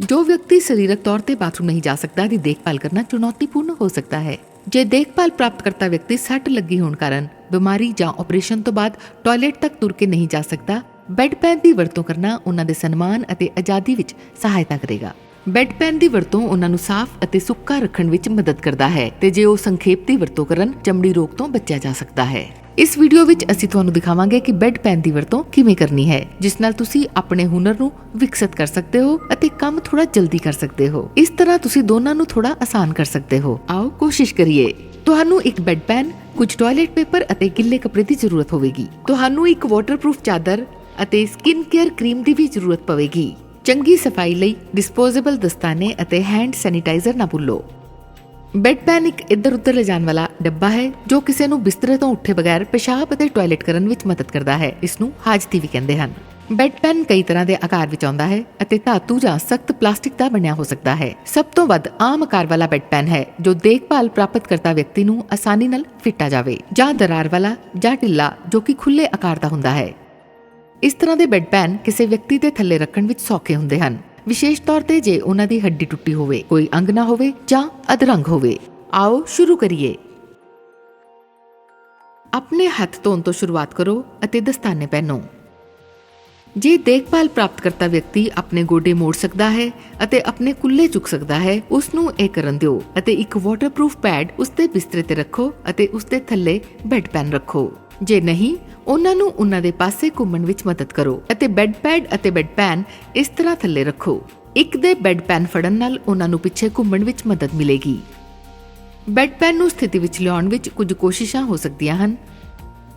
ਜੋ ਵਿਅਕਤੀ ਸਰੀਰਕ ਤੌਰ ਤੇ ਬਾਥਰੂਮ ਨਹੀਂ ਜਾ ਸਕਦਾ, ਦੀ ਦੇਖਭਾਲ ਕਰਨਾ ਚੁਣੌਤੀਪੂਰਨ ਹੋ ਸਕਦਾ ਹੈ। ਜੇ ਦੇਖਭਾਲ ਪ੍ਰਾਪਤ ਕਰਤਾ ਵਿਅਕਤੀ ਸੱਟ ਲੱਗੀ ਹੋਣ ਕਾਰਨ ਬਿਮਾਰੀ ਜਾਂ ਆਪਰੇਸ਼ਨ ਤੋਂ ਬਾਅਦ ਟਾਇਲਟ ਤੱਕ ਤੁਰ ਕੇ ਨਹੀਂ ਜਾ ਸਕਦਾ, ਬੈੱਡ ਪੈਨ ਦੀ ਵਰਤੋਂ ਕਰਨਾ ਉਹਨਾਂ ਦੇ ਸਨਮਾਨ ਅਤੇ ਆਜ਼ਾਦੀ ਵਿੱਚ ਸਹਾਇਤਾ ਕਰੇਗਾ। ਬੈੱਡ ਪੈਨ ਦੀ ਵਰਤੋਂ ਉਹਨਾਂ ਨੂੰ ਸਾਫ਼ ਅਤੇ ਸੁੱਕਾ ਰੱਖਣ ਵਿੱਚ ਮਦਦ ਕਰਦਾ ਹੈ ਤੇ ਜੇ ਉਹ ਸੰਖੇਪ ਦੀ ਵਰਤੋਂ ਕਰਨ, ਚਮੜੀ ਰੋਗ ਤੋਂ ਬਚਿਆ ਜਾ ਸਕਦਾ ਹੈ। ਇਸ ਵੀਡੀਓ ਵਿੱਚ ਅਸੀਂ ਤੁਹਾਨੂੰ ਦਿਖਾਵਾਂਗੇ ਕਿ ਬੈੱਡ ਪੈਨ ਦੀ ਵਰਤੋਂ ਕਿਵੇਂ ਕਰਨੀ ਹੈ, ਜਿਸ ਨਾਲ ਤੁਸੀਂ ਆਪਣੇ ਹੁਨਰ ਨੂੰ ਵਿਕਸਿਤ ਕਰ ਸਕਦੇ ਹੋ ਅਤੇ ਕੰਮ ਥੋੜਾ ਜਲਦੀ ਕਰ ਸਕਦੇ ਹੋ। ਇਸ ਤਰ੍ਹਾਂ ਤੁਸੀਂ ਦੋਨਾਂ ਨੂੰ ਥੋੜਾ ਆਸਾਨ ਕਰ ਸਕਦੇ ਹੋ। ਆਓ, ਕੋਸ਼ਿਸ਼ ਕਰੀਏ। ਤੁਹਾਨੂੰ ਇੱਕ ਬੈੱਡ ਪੈਨ, ਕੁਝ ਟਾਇਲਟ ਪੇਪਰ ਅਤੇ ਗਿੱਲੇ ਕੱਪੜੇ ਦੀ ਜ਼ਰੂਰਤ ਹੋਵੇਗੀ। ਤੁਹਾਨੂੰ ਇੱਕ ਵਾਟਰਪ੍ਰੂਫ ਚਾਦਰ ਅਤੇ ਸਕਿਨ ਕੇਅਰ ਕਰੀਮ ਦੀ ਵੀ ਜ਼ਰੂਰਤ ਪਵੇਗੀ। ਚੰਗੀ ਸਫ਼ਾਈ ਲਈ ਡਿਸਪੋਜ਼ੇਬਲ ਦਸਤਾਨੇ ਅਤੇ ਹੈਂਡ ਸੈਨੀਟਾਈਜ਼ਰ ਨਾ ਭੁੱਲੋ। ਬੈੱਡ ਪੈਨ ਇੱਕ ਇੱਧਰ ਉੱਧਰ ਲਿਜਾਣ ਵਾਲਾ ਡੱਬਾ ਹੈ, ਜੋ ਕਿਸੇ ਨੂੰ ਬਿਸਤਰੇ ਤੋਂ ਉੱਠੇ ਬਗੈਰ ਪਿਸ਼ਾਬ ਅਤੇ ਟਾਇਲਟ ਕਰਨ ਵਿੱਚ ਮਦਦ ਕਰਦਾ ਹੈ, ਇਸ ਨੂੰ ਹਾਜਤੀ ਵੀ ਕਹਿੰਦੇ ਹਨ। ਬੈੱਡ ਪੈਨ ਕਈ ਤਰ੍ਹਾਂ ਦੇ ਆਕਾਰ ਵਿੱਚ ਆਉਂਦਾ ਹੈ ਅਤੇ ਧਾਤੂ ਜਾਂ ਸਖਤ ਪਲਾਸਟਿਕ ਦਾ ਬਣਿਆ ਹੋ ਸਕਦਾ ਹੈ। ਸਭ ਤੋਂ ਵੱਧ ਆਮ ਆਕਾਰ ਵਾਲਾ ਬੈੱਡ ਪੈਨ ਹੈ, ਜੋ ਦੇਖਭਾਲ ਪ੍ਰਾਪਤ ਕਰਤਾ ਵਿਅਕਤੀ ਨੂੰ ਆਸਾਨੀ ਨਾਲ ਫਿੱਟਾ ਜਾਵੇ, ਜਾਂ ਦਰਾਰ ਵਾਲਾ ਜਾਂ ਢਿੱਲਾ, ਜੋ ਕਿ ਖੁੱਲੇ ਆਕਾਰ ਦਾ ਹੁੰਦਾ ਹੈ। ਇਸ ਤਰ੍ਹਾਂ ਦੇ ਬੈੱਡ ਪੈਨ ਕਿਸੇ ਵਿਅਕਤੀ ਦੇ ਥੱਲੇ ਰੱਖਣ ਵਿੱਚ ਸੌਖੇ ਹੁੰਦੇ ਹਨ। ਵਿਸ਼ੇਸ਼ ਤੌਰ ਤੇ ਜੇ ਉਹਨਾਂ ਦੀ ਹੱਡੀ ਟੁੱਟੀ ਹੋਵੇ, ਕੋਈ ਅੰਗ ਨਾ ਹੋਵੇ ਜਾਂ ਅਧਰੰਗ ਹੋਵੇ। ਆਓ ਸ਼ੁਰੂ ਕਰੀਏ। ਆਪਣੇ ਹੱਥ ਧੋਣ ਤੋਂ ਸ਼ੁਰੂਆਤ ਕਰੋ ਅਤੇ ਦਸਤਾਨੇ ਪਹਿਨੋ। ਜੇ ਦੇਖਭਾਲ ਪ੍ਰਾਪਤ ਕਰਤਾ ਵਿਅਕਤੀ ਆਪਣੇ ਗੋਡੇ ਮੋੜ ਸਕਦਾ ਹੈ ਅਤੇ ਆਪਣੇ ਕੁੱਲੇ ਚੁੱਕ ਸਕਦਾ ਹੈ ਉਸ ਨੂੰ ਇਹ ਕਰਨ ਦਿਓ ਅਤੇ ਇੱਕ ਵਾਟਰਪ੍ਰੂਫ ਪੈਡ ਉਸ ਦੇ ਬਿਸਤਰੇ ਤੇ ਰੱਖੋ ਅਤੇ ਉਸ ਦੇ ਥੱਲੇ ਬੈੱਡ ਪੈਨ ਰੱਖੋ। ਜੇ ਨਹੀਂ, ਉਹਨਾਂ ਨੂੰ ਉਹਨਾਂ ਦੇ ਪਾਸੇ ਘੁੰਮਣ ਵਿੱਚ ਮਦਦ ਕਰੋ ਅਤੇ ਬੈੱਡ ਪੈਡ ਅਤੇ ਬੈੱਡ ਪੈਨ ਇਸ ਤਰ੍ਹਾਂ ਥੱਲੇ ਰੱਖੋ। ਇੱਕ ਦੇ ਬੈੱਡ ਪੈਨ ਫੜਨ ਨਾਲ ਉਹਨਾਂ ਨੂੰ ਪਿੱਛੇ ਘੁੰਮਣ ਵਿੱਚ ਮਦਦ ਮਿਲੇਗੀ। ਬੈੱਡ ਪੈਨ ਨੂੰ ਸਥਿਤੀ ਵਿੱਚ ਲਿਆਉਣ ਵਿੱਚ ਕੁਝ ਕੋਸ਼ਿਸ਼ਾਂ ਹੋ ਸਕਦੀਆਂ ਹਨ।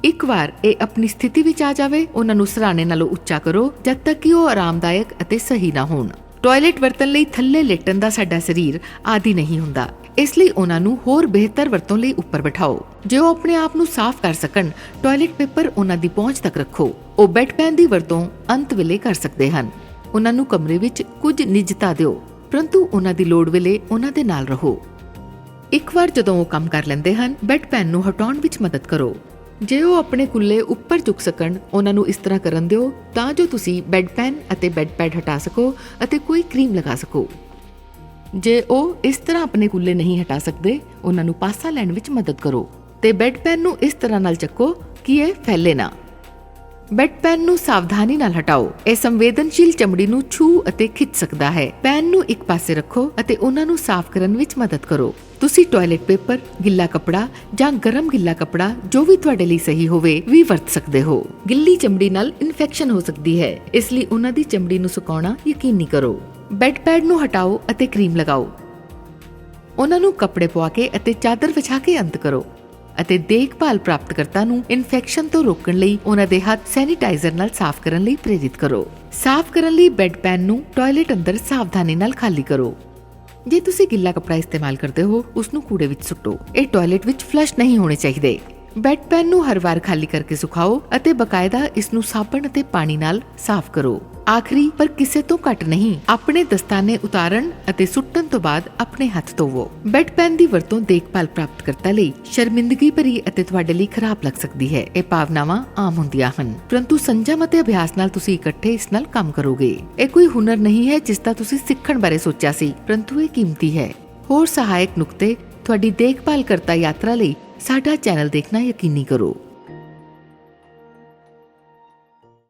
ਇੱਕ ਵਾਰ ਇਹ ਆਪਣੀ ਸਥਿਤੀ ਵਿੱਚ ਆ ਜਾਵੇ, ਉਹਨਾਂ ਨੂੰ ਸਰਾਣੇ ਨਾਲੋਂ ਉੱਚਾ ਕਰੋ, ਜਦ ਤੱਕ ਕਿ ਉਹ ਆਰਾਮਦਾਇਕ ਅਤੇ ਸਹੀ ਨਾ ਹੋਣ। ਟਾਇਲਟ ਵਰਤਣ ਲਈ ਥੱਲੇ ਲੇਟਣ ਦਾ ਸਾਡਾ ਸਰੀਰ ਆਦੀ ਨਹੀਂ ਹੁੰਦਾ। ਇਸ ਲਈ ਉਹਨਾਂ ਨੂੰ ਹੋਰ ਬਿਹਤਰ ਵਰਤੋਂ ਲਈ ਉੱਪਰ ਬਿਠਾਓ। ਜੇ ਉਹ ਆਪਣੇ ਆਪ ਨੂੰ ਸਾਫ਼ ਕਰ ਸਕਣ, ਟਾਇਲਟ ਪੇਪਰ ਉਹਨਾਂ ਦੀ ਪਹੁੰਚ ਤੱਕ ਰੱਖੋ। ਉਹ ਬੈੱਡ ਪੈਨ ਦੀ ਵਰਤੋਂ ਅੰਤ ਵੇਲੇ ਕਰ ਸਕਦੇ ਹਨ। ਉਹਨਾਂ ਨੂੰ ਕਮਰੇ ਵਿੱਚ ਕੁਝ ਨਿੱਜਤਾ ਦਿਓ, ਪਰੰਤੂ ਉਹਨਾਂ ਦੀ ਲੋੜ ਵੇਲੇ ਉਹਨਾਂ ਦੇ ਨਾਲ ਰਹੋ। ਇੱਕ ਵਾਰ ਜਦੋਂ ਉਹ ਕੰਮ ਕਰ ਲੈਂਦੇ ਹਨ, ਬੈੱਡ ਪੈਨ ਨੂੰ ਹਟਾਉਣ ਵਿੱਚ ਮਦਦ ਕਰੋ। ਜੇ ਉਹ ਆਪਣੇ ਕੁੱਲੇ ਉੱਪਰ ਚੁੱਕ ਸਕਣ, ਉਹਨਾਂ ਨੂੰ ਇਸ ਤਰ੍ਹਾਂ ਕਰਨ ਦਿਓ ਤਾਂ ਜੋ ਤੁਸੀਂ ਬੈੱਡ ਪੈਨ ਅਤੇ ਬੈੱਡ ਪੈਡ ਹਟਾ ਸਕੋ ਅਤੇ ਕੋਈ ਕਰੀਮ ਲਗਾ ਸਕੋ। ਜੇ ਉਹ ਇਸ ਤਰ੍ਹਾਂ ਆਪਣੇ ਕੁੱਲੇ ਨਹੀਂ ਹਟਾ ਸਕਦੇ, ਉਹਨਾਂ ਨੂੰ ਪਾਸਾ ਲੈਣ ਵਿੱਚ ਮਦਦ ਕਰੋ ਤੇ ਬੈੱਡ ਪੈਨ ਨੂੰ ਇਸ ਤਰ੍ਹਾਂ ਨਾਲ ਚੱਕੋ ਕਿ ਇਹ ਫੈਲੇ ਨਾ। ਬੈੱਡ ਪੈਨ ਨੂੰ ਸਾਵਧਾਨੀ ਨਾਲ ਹਟਾਓ। ਇਹ ਸੰਵੇਦਨਸ਼ੀਲ ਚਮੜੀ ਨੂੰ ਛੂ ਅਤੇ ਖਿੱਚ ਸਕਦਾ ਹੈ। ਪੈਨ ਨੂੰ ਇੱਕ ਪਾਸੇ ਰੱਖੋ ਅਤੇ ਉਹਨਾਂ ਨੂੰ ਸਾਫ਼ ਕਰਨ ਵਿੱਚ ਮਦਦ ਕਰੋ। ਤੁਸੀਂ ਟਾਇਲਟ ਪੇਪਰ, ਗਿੱਲਾ ਕੱਪੜਾ ਜਾਂ ਗਰਮ ਗਿੱਲਾ ਕਪੜਾ ਜੋ ਵੀ ਤੁਹਾਡੇ ਲਈ ਸਹੀ ਹੋਵੇ ਵੀ ਵਰਤ ਸਕਦੇ ਹੋ। ਗਿੱਲੀ ਚਮੜੀ ਨਾਲ ਇਨਫੈਕਸ਼ਨ ਹੋ ਸਕਦੀ ਹੈ। ਇਸ ਲਈ ਉਹਨਾਂ ਦੀ ਚਮੜੀ ਨੂੰ ਸੁਕਾਉਣਾ ਯਕੀਨੀ ਕਰੋ। ਬੈੱਡ ਪੈਡ ਨੂੰ ਹਟਾਓ ਅਤੇ ਕਰੀਮ ਲਗਾਓ। ਉਹਨਾਂ ਨੂੰ ਕੱਪੜੇ ਪਵਾ ਕੇ ਅਤੇ ਚਾਦਰ ਵਿਛਾ ਕੇ ਅੰਤ ਕਰੋ ਅਤੇ ਦੇਖਭਾਲ ਪ੍ਰਾਪਤਕਰਤਾ ਨੂੰ ਇਨਫੈਕਸ਼ਨ ਤੋਂ ਰੋਕਣ ਲਈ ਉਹਨਾਂ ਦੇ ਹੱਥ ਸੈਨੀਟਾਈਜ਼ਰ ਨਾਲ ਸਾਫ਼ ਕਰਨ ਲਈ ਪ੍ਰੇਰਿਤ ਕਰੋ। ਸਾਫ਼ ਕਰਨ ਲਈ ਬੈੱਡ ਪੈਨ ਨੂੰ ਟਾਇਲਟ ਅੰਦਰ ਸਾਵਧਾਨੀ ਨਾਲ ਖਾਲੀ ਕਰੋ। ਜੇ ਤੁਸੀਂ ਗਿੱਲਾ ਕੱਪੜਾ ਇਸਤੇਮਾਲ ਕਰਦੇ ਹੋ, ਉਸ ਨੂੰ ਕੂੜੇ ਵਿੱਚ ਸੁੱਟੋ। ਇਹ ਟਾਇਲਟ ਵਿੱਚ ਫਲਸ਼ ਨਹੀਂ ਹੋਣੇ ਚਾਹੀਦੇ। ਬੈਡ ਪੈਨ ਨੂੰ ਹਰ ਵਾਰ ਖਾਲੀ ਕਰਕੇ ਸੁਖਾਓ ਅਤੇ ਬਕਾਇਦਾ ਇਸ ਨੂੰ ਸਾਬਣ ਅਤੇ ਪਾਣੀ ਨਾਲ ਸਾਫ਼ ਕਰੋ। ਆਖਰੀ, ਪਰ ਕਿਸੇ ਤੋਂ ਘੱਟ ਨਹੀਂ, ਆਪਣੇ ਦਸਤਾਨੇ ਉਤਾਰਨ ਅਤੇ ਸੁੱਟਣ ਤੋਂ ਬਾਅਦ ਆਪਣੇ ਹੱਥ ਧੋਵੋ। ਬੈੱਡ ਪੈਨ ਦੀ ਵਰਤੋਂ ਦੇਖਭਾਲ ਪ੍ਰਾਪਤ ਕਰਤਾ ਲਈ ਸ਼ਰਮਿੰਦਗੀ ਭਰੀ ਅਤੇ ਤੁਹਾਡੇ ਲਈ ਖਰਾਬ ਲੱਗ ਸਕਦੀ ਹੈ। ਇਹ ਭਾਵਨਾਵਾਂ ਆਮ ਹੁੰਦੀਆਂ ਹਨ। ਪਰੰਤੂ ਸੰਜਮ ਅਤੇ ਅਭਿਆਸ ਨਾਲ ਤੁਸੀਂ ਇਕੱਠੇ ਇਸ ਨਾਲ ਕੰਮ ਕਰੋਗੇ। ਇਹ ਕੋਈ ਹੁਨਰ ਨਹੀਂ ਹੈ ਜਿਸ ਦਾ ਤੁਸੀਂ ਸਿੱਖਣ ਬਾਰੇ ਸੋਚਿਆ ਸੀ, ਪਰੰਤੂ ਇਹ ਕੀਮਤੀ ਹੈ। ਹੋਰ ਸਹਾਇਕ ਨੁਕਤੇ, ਤੁਹਾਡੀ ਦੇਖਭਾਲ ਕਰਤਾ ਯਾਤਰਾ ਲਈ ਸਾਡਾ ਚੈਨਲ ਦੇਖਣਾ ਯਕੀਨੀ ਕਰੋ।